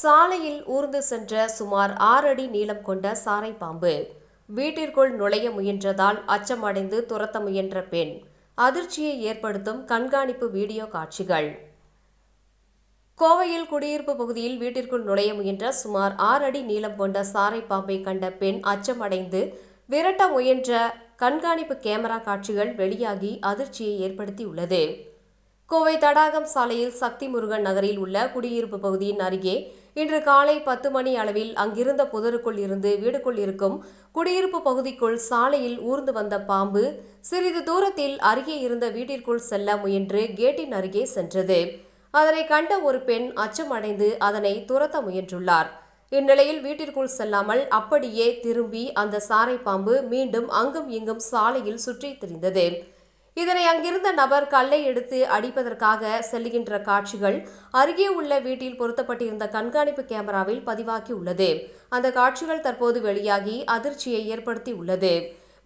சாலையில் ஊர்ந்து சென்ற சுமார் ஆறு அடி நீளம் கொண்ட சாரை பாம்பு. வீட்டிற்குள் நுழைய முயன்றதால் அச்சமடைந்து துரத்த முயன்ற பெண். அதிர்ச்சியை ஏற்படுத்தும் கண்காணிப்பு வீடியோ காட்சிகள். கோவையில் குடியிருப்பு பகுதியில் வீட்டிற்குள் நுழைய முயன்ற சுமார் ஆறு அடி நீளம் கொண்ட சாரை பாம்பை கண்ட பெண் அச்சமடைந்து விரட்ட முயன்ற கண்காணிப்பு கேமரா காட்சிகள் வெளியாகி அதிர்ச்சியை ஏற்படுத்தியுள்ளது. கோவை தடாகம் சாலையில் சக்தி முருகன் நகரில் உள்ள குடியிருப்பு பகுதியின் அருகே இன்று காலை பத்து மணி அளவில் அங்கிருந்த புதருக்குள் இருந்து வீடுக்குள் இருக்கும் குடியிருப்பு பகுதிக்குள் சாலையில் ஊர்ந்து வந்த பாம்பு சிறிது தூரத்தில் அருகே இருந்த வீட்டிற்குள் செல்ல முயன்று கேட்டின் அருகே சென்றது. அதனை கண்ட ஒரு பெண் அச்சமடைந்து அதனை துரத்த முயன்றுள்ளார். இந்நிலையில் வீட்டிற்குள் செல்லாமல் அப்படியே திரும்பி அந்த சாரை பாம்பு மீண்டும் அங்கும் இங்கும் சாலையில் சுற்றித் திரிந்தது. இதனை அங்கிருந்த நபர் கல்லை எடுத்து அடிப்பதற்காக செல்லுகின்ற காட்சிகள் அருகே உள்ள வீட்டில் பொருத்தப்பட்டிருந்த கண்காணிப்பு கேமராவில் பதிவாகியுள்ளது. அந்த காட்சிகள் தற்போது வெளியாகி அதிர்ச்சியை ஏற்படுத்தி உள்ளது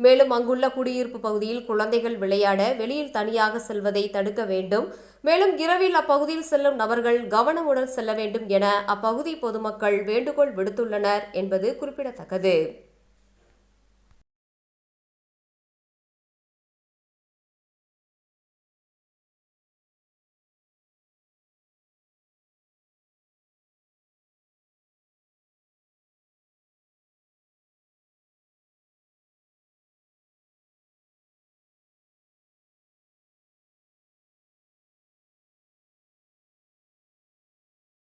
மேலும் அங்குள்ள குடியிருப்பு பகுதியில் குழந்தைகள் விளையாட வெளியில் தனியாக செல்வதை தடுக்க வேண்டும். மேலும் இரவில் அப்பகுதியில் செல்லும் நபர்கள் கவனமுடன் செல்ல வேண்டும் என அப்பகுதி பொதுமக்கள் வேண்டுகோள் விடுத்துள்ளனர் என்பது குறிப்பிடத்தக்கது.